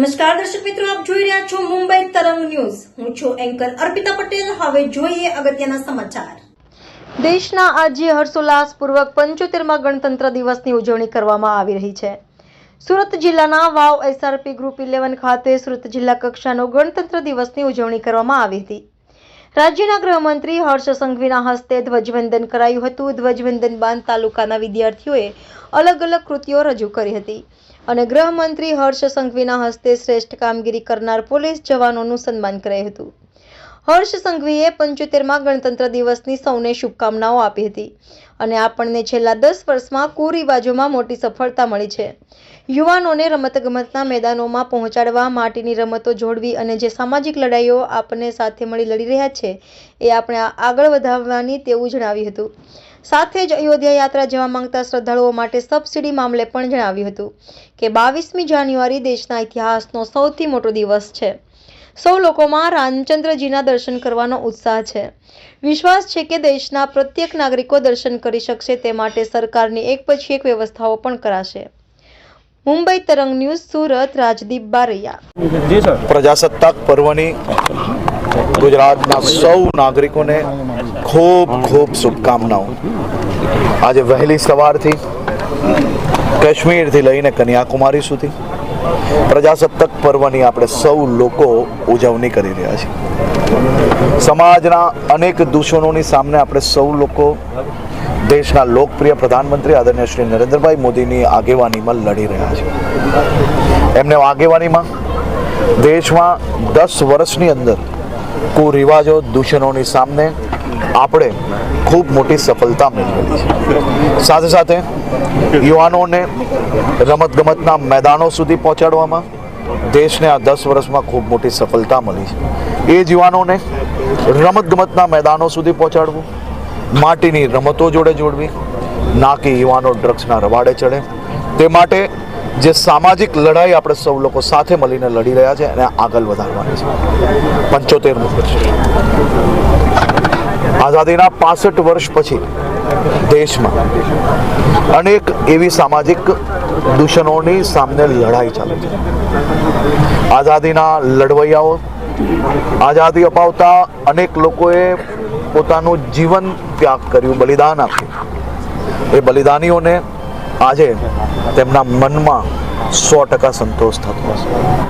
નમસ્કાર દર્શક મિત્રો, આપ જોઈ રહ્યા છો મુંબઈ તરંગ ન્યૂઝ. હું છું એન્કર અર્પિતા પટેલ. હવે જોઈએ અગત્યના સમાચાર. દેશના આજે હર્ષોલ્લાસપૂર્વક પંચોતેરમાં ગણતંત્ર દિવસની ઉજવણી કરવામાં આવી રહી છે. સુરત જિલ્લાના વાવ એસઆરપી ગ્રુપ ઇલેવન ખાતે સુરત જિલ્લા કક્ષાનો ગણતંત્ર દિવસની ઉજવણી કરવામાં આવી હતી. રાજ્યના ગૃહમંત્રી હર્ષ સંઘવીના હસ્તે ધ્વજવંદન કરાયું હતું. ધ્વજવંદન બાદ તાલુકાના વિદ્યાર્થીઓએ અલગ અલગ કૃતિઓ રજૂ કરી હતી અને ગૃહમંત્રી હર્ષ સંઘવીના હસ્તે શ્રેષ્ઠ કામગીરી કરનાર પોલીસ જવાનોનું સન્માન કરાયું હતું. હર્ષ સંઘવીએ પંચોતેરમાં ગણતંત્ર દિવસની સૌને શુભકામનાઓ આપી હતી અને આપણને છેલ્લા દસ વર્ષમાં કુરિવાજોમાં મોટી સફળતા મળી છે. યુવાનોને રમતગમતના મેદાનોમાં પહોંચાડવા માટીની રમતો જોડવી અને જે સામાજિક લડાઈઓ આપણે સાથે મળી લડી રહ્યા છે, એ આપણે આગળ વધારવાની તેવું જણાવ્યું હતું. સાથે જ અયોધ્યા યાત્રા જવા માંગતા શ્રદ્ધાળુઓ માટે સબસિડી મામલે પણ જણાવ્યું હતું કે બાવીસમી જાન્યુઆરી દેશના ઇતિહાસનો સૌથી મોટો દિવસ છે. સૌ લોકોમાં રામચંદ્રજીના દર્શન કરવાનો ઉત્સાહ છે. વિશ્વાસ છે કે દેશના પ્રત્યેક નાગરિકો દર્શન કરી શકશે તે માટે સરકારની એક પછી એક વ્યવસ્થાઓ પણ કરાશે. મુંબઈ તરંગ ન્યૂઝ સુરત રાજદીપ બારૈયા. જી પ્રજાસત્તાક પર્વની ગુજરાતના સૌ નાગરિકોને ખૂબ ખૂબ શુભકામનાઓ. આજે વહેલી સવારથી કાશ્મીરથી લઈને કન્યાકુમારી સુધી પ્રજાસત્તાક પર્વની આપણે સૌ લોકો ઉજવણી કરી રહ્યા છીએ. સમાજના અનેક દૂષણોની સામે આપણે સૌ લોકો દેશના લોકપ્રિય પ્રધાનમંત્રી આદરણીય શ્રી નરેન્દ્રભાઈ મોદીની આગેવાનીમાં લડી રહ્યા છે એમને આગેવાનીમાં દેશમાં દસ વર્ષની અંદર કુરિવાજો દૂષણોની સામે આપણે ખૂબ મોટી સફળતા મેળવેલી છે. સાથે સાથે યુવાનોને રમતગમતના મેદાનો સુધી પહોંચાડવામાં દેશને આ દસ વર્ષમાં ખૂબ મોટી સફળતા મળી છે. એ જ યુવાનોને રમતગમતના મેદાનો સુધી પહોંચાડવું, માટીની રમતો જોડે જોડવી ના કે યુવાનો ડ્રગ્સના રવાડે ચડે, તે માટે જે સામાજિક લડાઈ આપણે સૌ લોકો સાથે મળીને લડી રહ્યા છે એને આગળ વધારવાની છે. પંચોતેરમું વર્ષ. આઝાદીના પાસઠ વર્ષ પછી દેશમાં અનેક એવી સામાજિક દૂષણોની સામે લડાઈ ચાલે છે. આઝાદીના લડવૈયાઓ, આઝાદી અપાવતા અનેક લોકોએ પોતાનું જીવન ત્યાગ કર્યું, બલિદાન આપ્યું. એ બલિદાનીઓને આજે તેમના મનમાં સો ટકા સંતોષ થતો હશે.